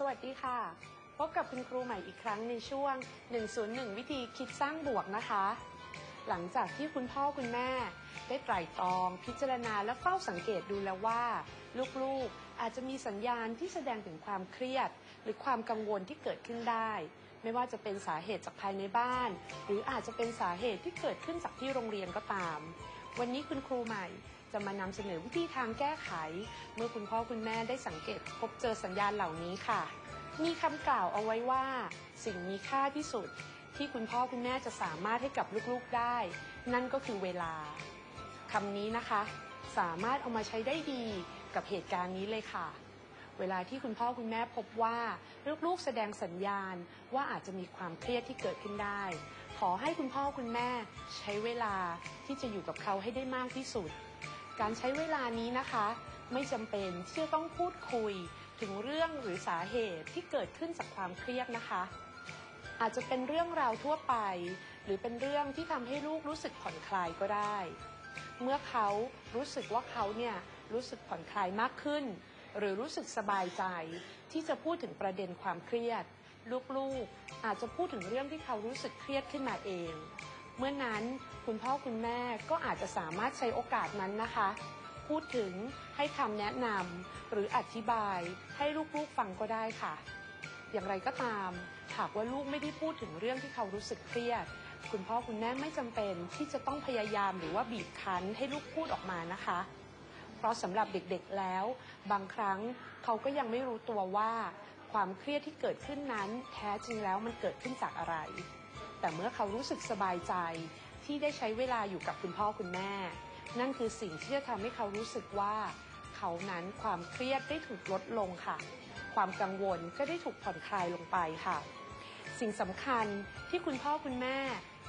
สวัสดีค่ะ พบกับคุณครูใหม่อีกครั้งในช่วง 101 วิธีคิดสร้างบวกนะคะ หลังจากที่คุณพ่อคุณแม่ ได้ไตร่ตรอง พิจารณาและเฝ้าสังเกตดูแล้วว่า ลูกๆอาจจะมีสัญญาณที่แสดงถึงความเครียด หรือความกังวลที่เกิดขึ้นได้ ไม่ว่าจะเป็นสาเหตุจากภายในบ้าน หรืออาจจะเป็นสาเหตุที่เกิดขึ้นจากที่โรงเรียนก็ตาม วันนี้คุณครูใหม่ จะมานำเสนอวิธีทางแก้ไข เมื่อคุณพ่อคุณแม่ได้สังเกตพบเจอสัญญาณเหล่านี้ค่ะ มีคำกล่าวเอาไว้ว่า สิ่งมีค่าที่สุด ที่คุณพ่อคุณแม่จะสามารถให้กับลูกๆได้ นั่นก็คือเวลาคำนี้นะคะ สามารถเอามาใช้ได้ดีกับเหตุการณ์นี้เลยค่ะ เวลาที่คุณพ่อคุณแม่พบว่าลูกๆแสดงสัญญาณว่าอาจจะมีความเครียดที่เกิดขึ้นได้ ขอให้คุณพ่อคุณแม่ใช้เวลาที่จะอยู่กับเขาให้ได้มากที่สุด การใช้เวลานี้นะคะ ไม่จำเป็นที่จะต้องพูดคุยถึงเรื่องหรือสาเหตุที่เกิดขึ้นจากความเครียดนะคะ อาจจะเป็นเรื่องราวทั่วไป หรือเป็นเรื่องที่ทำให้ลูกรู้สึกผ่อนคลายก็ได้ เมื่อเขารู้สึกว่าเขาเนี่ยรู้สึกผ่อนคลายมากขึ้น หรือรู้สึกสบายใจ ที่จะพูดถึงประเด็นความเครียด ลูกๆ อาจจะพูดถึงเรื่องที่เขารู้สึกเครียดขึ้นมาเอง เมื่อนั้นคุณพ่อคุณแม่ก็อาจจะสามารถใช้โอกาสนั้นนะคะ พูดถึงให้คำแนะนำหรืออธิบายให้ลูกๆฟังก็ได้ค่ะ อย่างไรก็ตาม หากว่าลูกไม่ได้พูดถึงเรื่องที่เขารู้สึกเครียด คุณพ่อคุณแม่ไม่จำเป็นที่จะต้องพยายามหรือว่าบีบคั้นให้ลูกพูดออกมานะคะ เพราะสำหรับเด็กๆแล้ว บางครั้งเขาก็ยังไม่รู้ตัวว่า ความเครียดที่เกิดขึ้นนั้น แท้จริงแล้วมันเกิดขึ้นจากอะไร แต่เมื่อเขารู้สึกสบายใจที่ได้ใช้เวลาอยู่กับคุณพ่อคุณแม่ นั่นคือสิ่งที่จะทำให้เขารู้สึกว่า เขานั้นความเครียดได้ถูกลดลงค่ะ ความกังวลก็ได้ถูกผ่อนคลายลงไปค่ะ สิ่งสำคัญที่คุณพ่อคุณแม่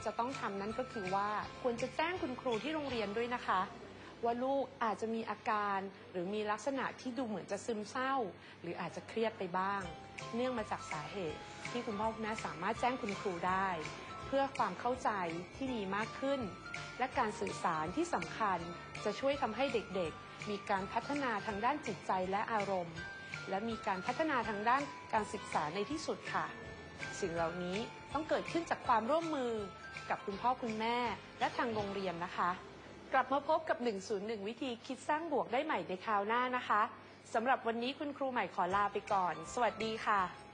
จะต้องทำนั่นก็คือว่าควรจะแจ้งคุณครูที่โรงเรียนด้วยนะคะ ว่าลูกอาจจะมีอาการหรือมีลักษณะที่ดูเหมือนจะซึมเศร้า หรืออาจจะเครียดไปบ้าง เนื่องมาจากสาเหตุที่คุณพ่อคุณแม่สามารถแจ้งคุณครูได้ เพื่อความเข้าใจที่ดีมากขึ้น และการสื่อสารที่สำคัญจะช่วยทำให้เด็กๆ มีการพัฒนาทางด้านจิตใจและอารมณ์ และมีการพัฒนาทางด้านการศึกษาในที่สุดค่ะ สิ่งเหล่านี้ต้องเกิดขึ้นจากความร่วมมือกับคุณพ่อคุณแม่และทางโรงเรียนนะคะ กลับมาพบกับ 101 วิธีคิดสร้างบวกได้ใหม่ในคราวหน้านะคะสำหรับวันนี้คุณครูใหม่ขอลาไปก่อน สวัสดีค่ะ